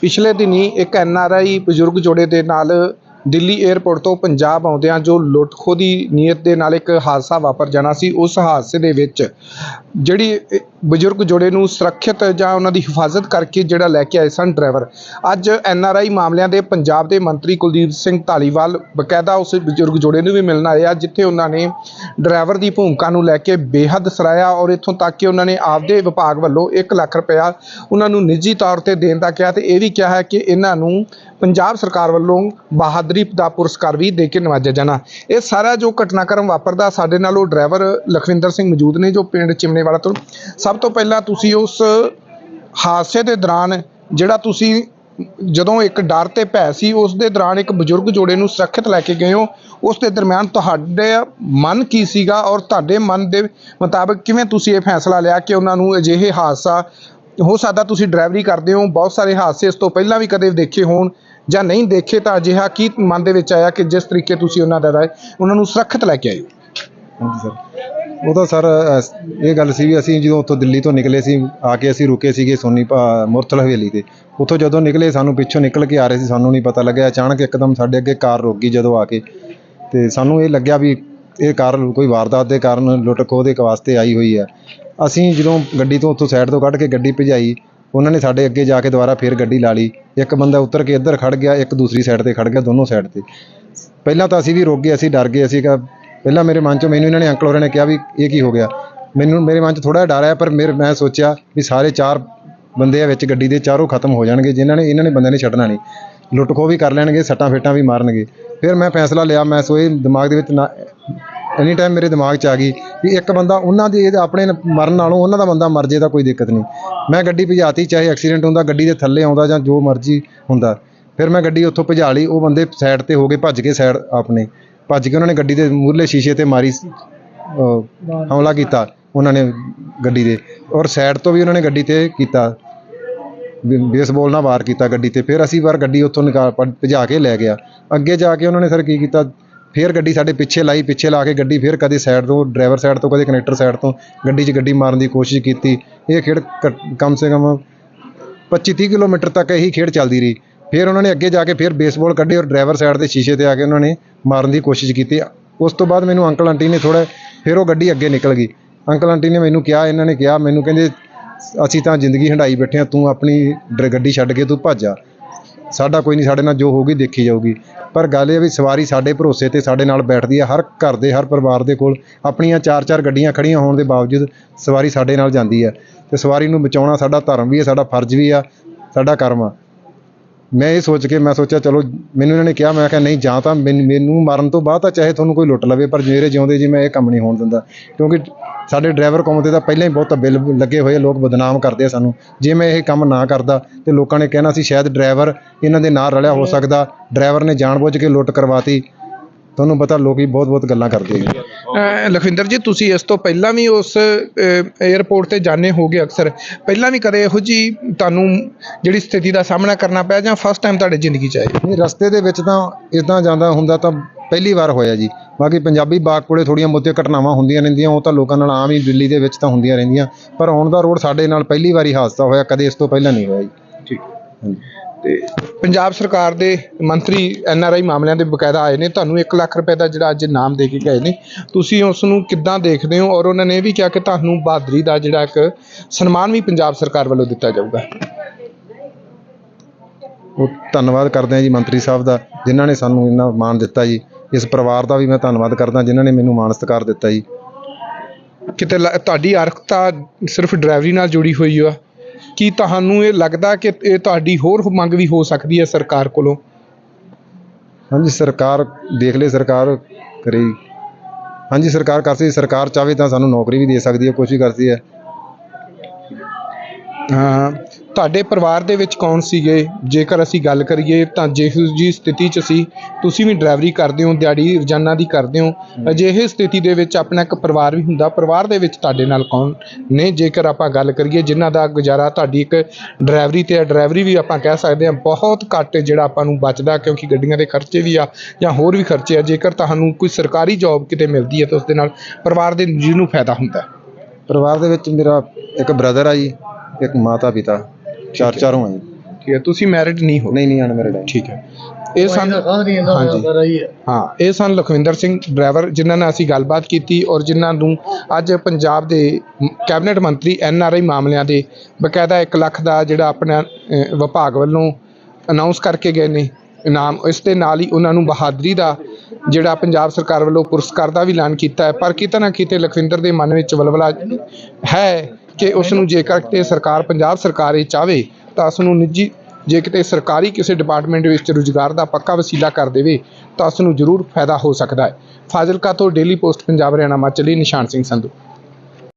ਪਿਛਲੇ ਦਿਨੀ ਇੱਕ ਐਨ ਆਰ ਆਈ ਬਜ਼ੁਰਗ ਜੋੜੇ ਦੇ ਨਾਲ ਦਿੱਲੀ ਏਅਰਪੋਰਟ ਤੋਂ ਪੰਜਾਬ ਆਉਂਦਿਆਂ ਜੋ ਲੁੱਟ ਖੋਹ ਦੀ ਨੀਅਤ ਦੇ ਨਾਲ ਇੱਕ ਹਾਦਸਾ ਵਾਪਰ ਜਾਣਾ ਸੀ, ਉਸ ਹਾਦਸੇ ਦੇ ਵਿੱਚ ਜਿਹੜੀ ਬਜ਼ੁਰਗ ਜੋੜੇ ਨੂੰ ਸੁਰੱਖਿਅਤ ਜਾਂ ਉਹਨਾਂ ਦੀ ਹਿਫਾਜ਼ਤ ਕਰਕੇ ਜਿਹੜਾ ਲੈ ਕੇ ਆਏ ਸਨ ਡਰਾਈਵਰ। ਅੱਜ ਐਨ ਆਰ ਆਈ ਮਾਮਲਿਆਂ ਦੇ ਪੰਜਾਬ ਦੇ ਮੰਤਰੀ ਕੁਲਦੀਪ ਸਿੰਘ ਧਾਲੀਵਾਲ, ਬਕਾਇਦਾ ਉਸ ਬਜ਼ੁਰਗ ਜੋੜੇ ਨੂੰ ਵੀ ਮਿਲਣ ਆਏ ਆ, ਜਿੱਥੇ ਉਹਨਾਂ ਨੇ ਡਰਾਈਵਰ ਦੀ ਭੂਮਿਕਾ ਨੂੰ ਲੈ ਕੇ ਬੇਹੱਦ ਸਰਾਇਆ ਔਰ ਇੱਥੋਂ ਤੱਕ ਕਿ ਉਹਨਾਂ ਨੇ ਆਪਦੇ ਵਿਭਾਗ ਵੱਲੋਂ 1 ਲੱਖ ਰੁਪਇਆ ਉਹਨਾਂ ਨੂੰ ਨਿੱਜੀ ਤੌਰ ਤੇ ਦੇਣ ਦਾ ਕਿਹਾ ਤੇ ਇਹ ਵੀ ਕਿਹਾ ਹੈ ਕਿ ਇਹਨਾਂ ਨੂੰ ਪੰਜਾਬ ਸਰਕਾਰ ਵੱਲੋਂ ਬਹਾਦਰੀ ਦਾ ਪੁਰਸਕਾਰ ਵੀ ਦੇ ਕੇ ਨਵਾਜਿਆ ਜਾਣਾ। ਇਹ ਸਾਰਾ ਜੋ ਘਟਨਾਕ੍ਰਮ ਵਾਪਰਦਾ ਸਾਡੇ ਨਾਲ ਉਹ ਡਰਾਈਵਰ ਲਖਵਿੰਦਰ ਸਿੰਘ ਮੌਜੂਦ ਨੇ ਜੋ ਪਿੰਡ ਚਿਮਨੇਵਾਲਾ ਤੋਂ। ਸਭ ਤੋਂ ਪਹਿਲਾਂ ਤੁਸੀਂ ਉਸ ਹਾਦਸੇ ਦੇ ਦੌਰਾਨ ਜਿਹੜਾ ਤੁਸੀਂ ਜਦੋਂ ਇੱਕ ਡਰ ਤੇ ਭੈ ਸੀ, ਉਸ ਦੇ ਦੌਰਾਨ ਇੱਕ ਬਜ਼ੁਰਗ ਜੋੜੇ ਨੂੰ ਸੁਰੱਖਿਅਤ ਲੈ ਕੇ ਗਏ ਹੋ। ਉਸ ਦੇ ਦਰਮਿਆਨ ਤੁਹਾਡੇ ਮਨ ਕੀ ਸੀਗਾ ਔਰ ਤੁਹਾਡੇ ਮਨ ਦੇ ਮੁਤਾਬਕ ਕਿਵੇਂ ਤੁਸੀਂ ਇਹ ਫੈਸਲਾ ਲਿਆ ਕਿ ਉਹਨਾਂ ਨੂੰ ਅਜਿਹੇ ਹਾਦਸਾ ਹੋ ਸਕਦਾ ਤੁਸੀਂ ਡਰਾਈਵਰੀ ਕਰਦੇ ਹੋ? ਬਹੁਤ ਸਾਰੇ ਹਾਦਸੇ ਇਸ ਤੋਂ ਪਹਿਲਾਂ ਵੀ ਕਦੇ ਦੇਖੇ ਹੋਣ। ਜਾਂ ਨਹੀਂ ਦੇਖੇ ਤਾਂ ਅਜਿਹਾ ਕੀ ਮਨ ਦੇ ਵਿੱਚ ਆਇਆ ਕਿ ਜਿਸ ਤਰੀਕੇ ਤੁਸੀਂ ਉਹਨਾਂ ਦਾ ਰਾਏ, ਉਹਨਾਂ ਨੂੰ ਸੁਰੱਖਿਅਤ ਲੈ ਕੇ ਆਏ ਹਾਂਜੀ ਸਰ। ਉਹ ਤਾਂ ਸਰ ਅਸ- ਇਹ ਗੱਲ ਸੀ ਵੀ ਅਸੀਂ ਜਦੋਂ ਉੱਥੋਂ ਦਿੱਲੀ ਤੋਂ ਨਿਕਲੇ ਸੀ, ਆ ਕੇ ਅਸੀਂ ਰੁਕੇ ਸੀਗੇ ਸੋਨੀ ਭਾ- ਮੁਰਥਲ ਹਵੇਲੀ ਤੇ। ਉੱਥੋਂ ਜਦੋਂ ਨਿਕਲੇ, ਸਾਨੂੰ ਪਿੱਛੋਂ ਨਿਕਲ ਕੇ ਆ ਰਹੇ ਸੀ, ਸਾਨੂੰ ਨਹੀਂ ਪਤਾ ਲੱਗਿਆ। ਅਚਾਨਕ ਇੱਕਦਮ ਸਾਡੇ ਅੱਗੇ ਕਾਰ ਰੁਕ ਗਈ ਜਦੋਂ ਆ ਕੇ। ਤੇ ਸਾਨੂੰ ਇਹ ਲੱਗਿਆ ਵੀ ਇਹ ਕਾਰ ਕੋਈ ਵਾਰਦਾਤ ਦੇ ਕਾਰਨ ਲੁੱਟ ਖੋਹ ਦੇ ਵਾਸਤੇ ਆਈ ਹੋਈ ਹੈ ਅਸੀਂ ਜਦੋਂ ਗੱਡੀ ਤੋਂ ਉੱਥੋਂ ਸਾਈਡ ਤੋਂ ਕੱਢ ਕੇ ਗੱਡੀ ਭਜਾਈ ਉਹਨਾਂ ਨੇ ਸਾਡੇ ਅੱਗੇ ਜਾ ਕੇ ਦੁਬਾਰਾ ਫੇਰ ਗੱਡੀ ਲਾ ਲਈ। ਇੱਕ ਬੰਦਾ ਉੱਤਰ ਕੇ ਇੱਧਰ ਖੜ ਗਿਆ, ਇੱਕ ਦੂਸਰੀ ਸਾਈਡ ਤੇ ਖੜ ਗਿਆ, ਦੋਨੋਂ ਸਾਈਡ ਤੇ। ਪਹਿਲਾਂ ਤਾਂ ਅਸੀਂ ਵੀ ਰੁਕ ਗਏ, ਅਸੀਂ ਡਰ ਗਏ, ਅਸੀਂ ਕਿਹਾ, ਪਹਿਲਾਂ ਮੇਰੇ ਮਨ 'ਚੋਂ ਮੈਨੂੰ ਇਹਨਾਂ ਨੇ ਅੰਕਲ ਹੋਰਾਂ ਨੇ ਕਿਹਾ ਵੀ ਇਹ ਕੀ ਹੋ ਗਿਆ। ਮੈਨੂੰ, ਮੇਰੇ ਮਨ 'ਚ ਥੋੜਾ ਡਰ ਆਇਆ, ਪਰ ਮੇਰੇ, ਮੈਂ ਸੋਚਿਆ ਵੀ ਸਾਰੇ ਚਾਰ ਬੰਦੇ ਆ ਵਿੱਚ ਗੱਡੀ ਦੇ ਚਾਰੋਂ ਖਤਮ ਹੋ ਜਾਣਗੇ, ਜਿਨ੍ਹਾਂ ਨੇ, ਇਹਨਾਂ ਨੇ ਬੰਦਿਆਂ ਨੇ ਛੱਡਣਾ ਨਹੀਂ। ਲੁੱਟ ਖੋਹ ਵੀ ਕਰ ਲੈਣਗੇ ਸੱਟਾਂ ਫੇਟਾਂ ਵੀ ਮਾਰਨਗੇ। ਫਿਰ ਮੈਂ ਫੈਸਲਾ ਲਿਆ, ਮੈਂ ਸੋਏ ਦਿਮਾਗ ਦੇ ਵਿੱਚ ਨਾ ਐਨੀ ਟਾਈਮ ਮੇਰੇ ਦਿਮਾਗ 'ਚ ਆ ਗਈ ਵੀ ਇੱਕ ਬੰਦਾ ਉਹਨਾਂ ਦੀ ਇਹਦੇ ਆਪਣੇ ਮਰਨ ਨਾਲੋਂ ਉਹਨਾਂ ਦਾ ਬੰਦਾ ਮਰ ਜੇ ਤਾਂ ਕੋਈ ਦਿੱਕਤ ਨਹੀਂ। ਮੈਂ ਗੱਡੀ ਭਜਾਤੀ, ਚਾਹੇ ਐਕਸੀਡੈਂਟ ਹੁੰਦਾ, ਗੱਡੀ ਦੇ ਥੱਲੇ ਆਉਂਦਾ ਜਾਂ ਜੋ ਮਰਜ਼ੀ ਹੁੰਦਾ। ਫਿਰ ਮੈਂ ਗੱਡੀ ਉੱਥੋਂ ਭਜਾ ਲਈ, ਉਹ ਬੰਦੇ ਸਾਈਡ ਤੇ ਹੋ ਗਏ, ਭੱਜ ਕੇ ਸਾਈਡ ਆਪਣੇ। ਭੱਜ ਕੇ ਉਹਨਾਂ ਨੇ ਗੱਡੀ ਦੇ ਮੂਹਰਲੇ ਸ਼ੀਸ਼ੇ ਤੇ ਮਾਰੀ ਹਮਲਾ ਕੀਤਾ ਉਹਨਾਂ ਨੇ ਗੱਡੀ ਦੇ। ਔਰ ਸਾਈਡ ਤੋਂ ਵੀ ਉਹਨਾਂ ਨੇ ਗੱਡੀ ਤੇ ਕੀਤਾ। ਬੇ- ਬੇਸਬਾਲ ਨਾਲ ਵਾਰ ਕੀਤਾ ਗੱਡੀ ਤੇ। ਫਿਰ ਅਸੀਂ ਵਾਰ ਗੱਡੀ ਉੱਥੋਂ ਨਿਕਾਲ ਭਜਾ ਕੇ ਲੈ ਗਿਆ। ਅੱਗੇ ਜਾ ਕੇ ਉਹਨਾਂ ਨੇ ਸਰ ਕੀ ਕੀਤਾ? ਫਿਰ ਗੱਡੀ ਸਾਡੇ ਪਿੱਛੇ ਲਾਈ, ਪਿੱਛੇ ਲਾ ਕੇ ਗੱਡੀ ਫਿਰ ਕਦੇ ਸਾਈਡ ਤੋਂ ਡਰਾਈਵਰ ਸਾਈਡ ਤੋਂ, ਕਦੇ ਕਨੈਕਟਰ ਸਾਈਡ ਤੋਂ ਗੱਡੀ 'ਚ ਗੱਡੀ ਮਾਰਨ ਦੀ ਕੋਸ਼ਿਸ਼ ਕੀਤੀ। ਇਹ ਖੇਡ ਘੱਟ- ਕਮ ਸੇ ਕਮ 25 30 ਕਿਲੋਮੀਟਰ ਤੱਕ ਇਹੀ ਖੇਡ ਚੱਲਦੀ ਰਹੀ। ਫਿਰ ਉਹਨਾਂ ਨੇ ਅੱਗੇ ਜਾ ਕੇ ਫਿਰ ਬੇਸਬਾਲ ਕੱਢੀ ਔਰ ਡਰਾਈਵਰ ਸਾਈਡ ਦੇ ਸ਼ੀਸ਼ੇ ਤੇ ਆ ਕੇ ਉਹਨਾਂ ਨੇ ਮਾਰਨ ਦੀ ਕੋਸ਼ਿਸ਼ ਕੀਤੀ। ਉਸ ਤੋਂ ਬਾਅਦ ਮੈਨੂੰ ਅੰਕਲ ਆਂਟੀ ਨੇ ਥੋੜਾ ਫਿਰ ਉਹ ਗੱਡੀ ਅੱਗੇ ਨਿਕਲ ਗਈ। ਅੰਕਲ ਆਂਟੀ ਨੇ ਮੈਨੂੰ ਕਿਹਾ, ਇਹਨਾਂ ਨੇ ਕਿਹਾ, ਮੈਨੂੰ ਕਹਿੰਦੇ, ਅਸੀਂ ਤਾਂ ਜ਼ਿੰਦਗੀ ਹੰਡਾਈ ਬੈਠੇ ਆ ਤੂੰ ਆਪਣੀ ਡਰ- ਗੱਡੀ ਛੱਡ ਕੇ ਤੂੰ ਭੱਜ ਜਾ। ਸਾਡਾ ਕੋਈ ਨਹੀਂ, ਸਾਡੇ ਨਾਲ ਜੋ ਹੋਊਗੀ ਦੇਖੀ ਜਾਊਗੀ। ਪਰ ਗੱਲ ਇਹ ਵੀ ਸਵਾਰੀ ਸਾਡੇ ਭਰੋਸੇ ਤੇ ਸਾਡੇ ਨਾਲ ਬੈਠਦੀ ਹੈ ਹਰ ਘਰ ਦੇ, ਹਰ ਪਰਿਵਾਰ ਦੇ ਕੋਲ। ਆਪਣੀਆਂ ਚਾਰ ਚਾਰ ਗੱਡੀਆਂ ਖੜੀਆਂ ਹੋਣ ਦੇ ਬਾਵਜੂਦ ਸਵਾਰੀ ਸਾਡੇ ਨਾਲ ਜਾਂਦੀ ਹੈ ਤੇ ਸਵਾਰੀ ਨੂੰ ਬਚਾਉਣਾ ਸਾਡਾ ਧਰਮ ਵੀ ਹੈ ਸਾਡਾ ਫਰਜ਼ ਵੀ ਆ, ਸਾਡਾ ਕਰਮ ਆ। ਮੈਂ ਇਹ ਸੋਚ ਕੇ ਮੈਂ ਸੋਚਿਆ ਚਲੋ ਮੈਨੂੰ ਇਹਨਾਂ ਨੇ ਕਿਹਾ ਮੈਂ ਕਿਹਾ ਨਹੀਂ ਜਾਂ ਤਾਂ ਮੈਨ- ਮੈਨੂੰ ਮਾਰਨ ਤੋਂ ਬਾਅਦ ਤਾਂ ਚਾਹੇ ਤੁਹਾਨੂੰ ਕੋਈ ਲੁੱਟ ਲਵੇ ਪਰ ਮੇਰੇ ਜਿਉਂਦੇ ਜੀ ਮੈਂ ਇਹ ਕੰਮ ਨਹੀਂ ਹੋਣ ਦਿੰਦਾ। ਕਿਉਂਕਿ ਸਾਡੇ ਡਰਾਈਵਰ ਕੌਮ ਤੇ ਤਾਂ ਪਹਿਲਾਂ ਹੀ ਬਹੁਤ ਬਿੱਲ ਲੱਗੇ ਹੋਏ ਆ, ਲੋਕ ਬਦਨਾਮ ਕਰਦੇ ਆ ਸਾਨੂੰ। ਜੇ ਮੈਂ ਇਹ ਕੰਮ ਨਾ ਕਰਦਾ ਤੇ ਲੋਕਾਂ ਨੇ ਕਹਿਣਾ ਸੀ ਸ਼ਾਇਦ ਡਰਾਈਵਰ ਇਹਨਾਂ ਦੇ ਨਾਲ ਰਲਿਆ ਹੋ ਸਕਦਾ। ਡਰਾਈਵਰ ਨੇ ਜਾਣਬੁੱਝ ਕੇ ਲੁੱਟ ਕਰਵਾਤੀ। ਤੁਹਾਨੂੰ ਪਤਾ ਲੋਕੀ ਬਹੁਤ ਬਹੁਤ ਗੱਲਾਂ ਕਰਦੇ ਅਹ ਲਖਵਿੰਦਰ ਜੀ ਤੁਸੀਂ ਇਸ ਤੋਂ ਪਹਿਲਾਂ ਵੀ ਉਸ 에ਅਰਪੋਰਟ ਤੇ ਜਾਣੇ ਹੋਗੇ ਅਕਸਰ। ਪਹਿਲਾਂ ਵੀ ਕਦੇ ਇਹੋ ਜੀ ਤੁਹਾਨੂੰ ਜਿਹੜੀ ਸਥਿਤੀ ਦਾ ਸਾਹਮਣਾ ਕਰਨਾ ਪਿਆ ਜਾਂ ਫਸਟ ਟਾਈਮ ਤੁਹਾਡੇ ਜ਼ਿੰਦਗੀ 'ਚ ਆਏ? ਨਹੀਂ ਰਸਤੇ ਦੇ ਵਿੱਚ ਤਾਂ ਇਦਾਂ ਜਾਂਦਾ ਹੁੰਦਾ ਤਾਂ ਪਹਿਲੀ ਵਾਰ ਹੋਇਆ ਜੀ। ਬਾਕੀ ਪੰਜਾਬੀ ਬਾਗ ਕੋਲੇ ਥੋੜੀਆਂ ਬਹੁਤੀਆਂ ਘਟਨਾਵਾਂ ਹੁੰਦੀਆਂ ਰਹਿੰਦੀਆਂ ਉਹ ਤਾਂ ਲੋਕਾਂ ਨਾਲ ਆਮ ਹੀ ਦਿੱਲੀ ਦੇ ਵਿੱਚ ਤਾਂ ਹੁੰਦੀਆਂ ਰਹਿੰਦੀਆਂ। ਪਰ ਆਉਣ ਦਾ ਰੋਡ ਸਾਡੇ ਨਾਲ ਪਹਿਲੀ ਵਾਰੀ ਹਾਦਸਾ ਹੋਇਆ ਕਦੇ ਇਸ ਤੋਂ ਪਹਿਲਾਂ ਨਹੀਂ ਹੋਇਆ ਜੀ। ਠੀਕ। ਹਾਂਜੀ। ਤੇ ਪੰਜਾਬ ਸਰਕਾਰ ਦੇ ਮੰਤਰੀ ਐਨ ਆਰ ਆਈ ਮਾਮਲਿਆਂ ਦੇ ਬਕਾਇਦਾ ਆਏ ਨੇ ਤੁਹਾਨੂੰ 1 ਲੱਖ ਰੁਪਏ ਦਾ ਜਿਹੜਾ ਅੱਜ ਇਨਾਮ ਦੇ ਕੇ ਗਏ ਨੇ। ਤੁਸੀਂ ਉਸ ਨੂੰ ਕਿੱਦਾਂ ਦੇਖਦੇ ਹੋ ਔਰ ਉਹਨਾਂ ਨੇ ਇਹ ਵੀ ਕਿਹਾ ਕਿ ਤੁਹਾਨੂੰ ਬਹਾਦਰੀ ਦਾ ਜਿਹੜਾ ਇੱਕ ਸਨਮਾਨ ਵੀ ਪੰਜਾਬ ਸਰਕਾਰ ਵੱਲੋਂ ਦਿੱਤਾ ਜਾਊਗਾ। ਉਹ ਧੰਨਵਾਦ ਕਰਦੇ ਹਾਂ ਜੀ ਮੰਤਰੀ ਸਾਹਿਬ ਦਾ ਜਿਨ੍ਹਾਂ ਨੇ ਸਾਨੂੰ ਇੰਨਾ ਮਾਣ ਦਿੱਤਾ ਜੀ। ਇਸ ਪਰਿਵਾਰ ਦਾ ਵੀ ਮੈਂ ਧੰਨਵਾਦ ਕਰਦਾ ਜਿਨ੍ਹਾਂ ਨੇ ਮੈਨੂੰ ਮਾਣ ਸਤਿਕਾਰ ਦਿੱਤਾ ਜੀ। ਕਿਤੇ ਲ- ਤੁਹਾਡੀ ਅਰਖਤਾ ਸਿਰਫ ਡਰਾਈਵਰੀ ਨਾਲ ਜੁੜੀ ਹੋਈ ਆ। ਕੀ ਤੁਹਾਨੂੰ ਇਹ ਲੱਗਦਾ ਕਿ ਇਹ ਤੁਹਾਡੀ ਹੋਰ ਮੰਗ ਵੀ ਹੋ ਸਕਦੀ ਹੈ ਸਰਕਾਰ ਕੋਲੋਂ? ਹਾਂਜੀ ਸਰਕਾਰ ਦੇਖ ਲੈ ਸਰਕਾਰ ਕਰੇ। ਹਾਂਜੀ ਸਰਕਾਰ ਕਰ ਸਕਦੀ ਸਰਕਾਰ ਚਾਹੇ ਤਾਂ ਸਾਨੂੰ ਨੌਕਰੀ ਵੀ ਦੇ ਸਕਦੀ ਹੈ ਕੁਛ ਵੀ ਕਰਦੀ ਹੈ ਹਾਂ। ਤੁਹਾਡੇ ਪਰਿਵਾਰ ਦੇ ਵਿੱਚ ਕੌਣ ਸੀਗੇ? ਜੇਕਰ ਅਸੀਂ ਗੱਲ ਕਰੀਏ ਤਾਂ ਜਿਹੋ ਜੀ ਸਥਿਤੀ 'ਚ ਸੀ, ਤੁਸੀਂ ਵੀ ਡਰਾਈਵਰੀ ਕਰਦੇ ਹੋ, ਦਿਹਾੜੀ ਰੋਜ਼ਾਨਾ ਦੀ ਕਰਦੇ ਹੋ। ਅਜਿਹੇ ਸਥਿਤੀ ਦੇ ਵਿੱਚ ਆਪਣਾ ਇੱਕ ਪਰਿਵਾਰ ਵੀ ਹੁੰਦਾ। ਪਰਿਵਾਰ ਦੇ ਵਿੱਚ ਤੁਹਾਡੇ ਨਾਲ ਕੌਣ ਨੇ? ਜੇਕਰ ਆਪਾਂ ਗੱਲ ਕਰੀਏ ਜਿਨ੍ਹਾਂ ਦਾ ਗੁਜ਼ਾਰਾ ਤੁਹਾਡੀ ਇੱਕ ਡਰਾਈਵਰੀ ਤੇ ਡਰਾਈਵਰੀ ਵੀ ਆਪਾਂ ਕਹਿ ਸਕਦੇ ਹਾਂ ਬਹੁਤ ਘੱਟ ਜਿਹੜਾ ਆਪਾਂ ਨੂੰ ਬਚਦਾ, ਕਿਉਂਕਿ ਗੱਡੀਆਂ ਦੇ ਖਰਚੇ ਵੀ ਆ ਜਾਂ ਹੋਰ ਵੀ ਖਰਚੇ ਆ। ਜੇਕਰ ਤੁਹਾਨੂੰ ਕੋਈ ਸਰਕਾਰੀ ਜੌਬ ਕਿਤੇ ਮਿਲਦੀ ਹੈ ਤਾਂ ਉਸ ਦੇ ਨਾਲ ਪਰਿਵਾਰ ਦੇ ਜਿਹਨੂੰ ਫਾਇਦਾ ਹੁੰਦਾ। ਪਰਿਵਾਰ ਦੇ ਵਿੱਚ ਮੇਰਾ ਇੱਕ ਬ੍ਰਦਰ ਆ ਜੀ, ਇੱਕ ਮਾਤਾ ਪਿਤਾ ਚਾਰ ਚਾਰੋਂ ਜੀ ਠੀਕ ਹੈ ਤੁਸੀਂ ਮੈਰਿਡ ਨਹੀਂ ਹੋ। ਨਹੀਂ ਨਹੀਂ ਅਨਮੈਰਿਡ ਹੈ। ਠੀਕ ਹੈ। ਇਹ ਸਨ ਹਾਂਜੀ। ਹਾਂ। ਇਹ ਸਨ ਲਖਵਿੰਦਰ ਸਿੰਘ ਡਰਾਈਵਰ ਜਿਨ੍ਹਾਂ ਨਾਲ ਅਸੀਂ ਗੱਲਬਾਤ ਕੀਤੀ ਔਰ ਜਿਨ੍ਹਾਂ ਨੂੰ ਅੱਜ ਪੰਜਾਬ ਦੇ ਕੈਬਨਿਟ ਮੰਤਰੀ ਐਨ ਆਰ ਆਈ ਮਾਮਲਿਆਂ ਦੇ ਬਕਾਇਦਾ 1 ਲੱਖ ਦਾ ਜਿਹੜਾ ਆਪਣਾ ਵਿਭਾਗ ਵੱਲੋਂ ਅਨਾਉਂਸ ਕਰਕੇ ਗਏ ਨੇ। ਇਨਾਮ ਇਸ ਦੇ ਨਾਲ ਹੀ ਉਹਨਾਂ ਨੂੰ ਬਹਾਦਰੀ ਦਾ ਜਿਹੜਾ ਪੰਜਾਬ ਸਰਕਾਰ ਵੱਲੋਂ ਪੁਰਸਕਾਰ ਦਾ ਵੀ ਐਲਾਨ ਕੀਤਾ ਹੈ। ਪਰ ਕਿਤੇ ਨਾ ਕਿਤੇ ਲਖਵਿੰਦਰ ਦੇ ਮਨ ਵਿੱਚ ਵਲਵਲਾ ਹੈ ਕਿ ਉਸ ਨੂੰ ਜੇਕਰ ਕਿਤੇ ਸਰਕਾਰ ਪੰਜਾਬ ਸਰਕਾਰ ਇਹ ਚਾਵੇ ਤਾਂ ਉਸ ਨੂੰ ਨਿੱਜੀ ਜੇ ਕਿਤੇ ਸਰਕਾਰੀ ਕਿਸੇ ਡਿਪਾਰਟਮੈਂਟ ਵਿੱਚ ਰੁਜ਼ਗਾਰ ਦਾ ਪੱਕਾ ਵਸੀਲਾ ਕਰ ਦੇਵੇ ਤਾਂ ਉਸ ਨੂੰ ਜ਼ਰੂਰ ਫਾਇਦਾ ਹੋ ਸਕਦਾ ਹੈ। ਫਾਜ਼ਿਲਕਾ ਤੋਂ ਡੇਲੀ ਪੋਸਟ ਪੰਜਾਬ ਹਰਿਆਣਾ ਹਿਮਾਚਲੀ ਨਿਸ਼ਾਨ ਸਿੰਘ ਸੰਧੂ।